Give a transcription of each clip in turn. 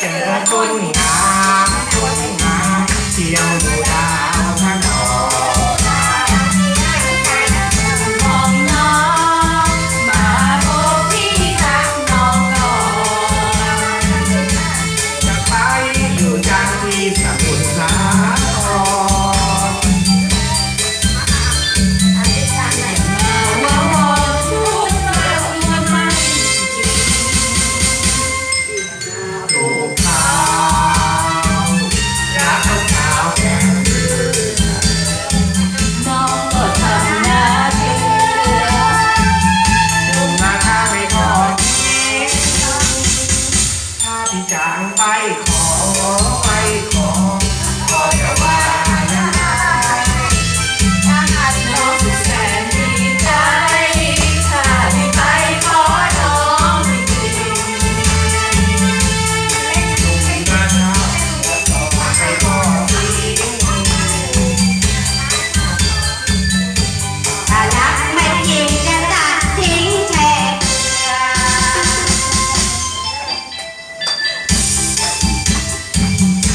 แต่ละต้นน้ำต้นน้ำเที่ยวดูดาวทั้ง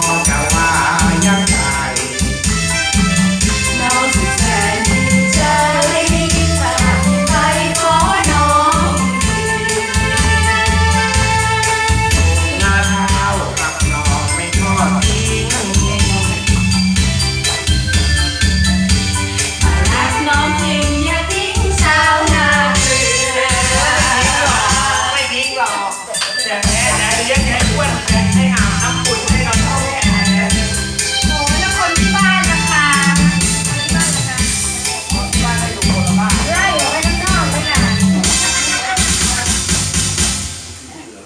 Thank.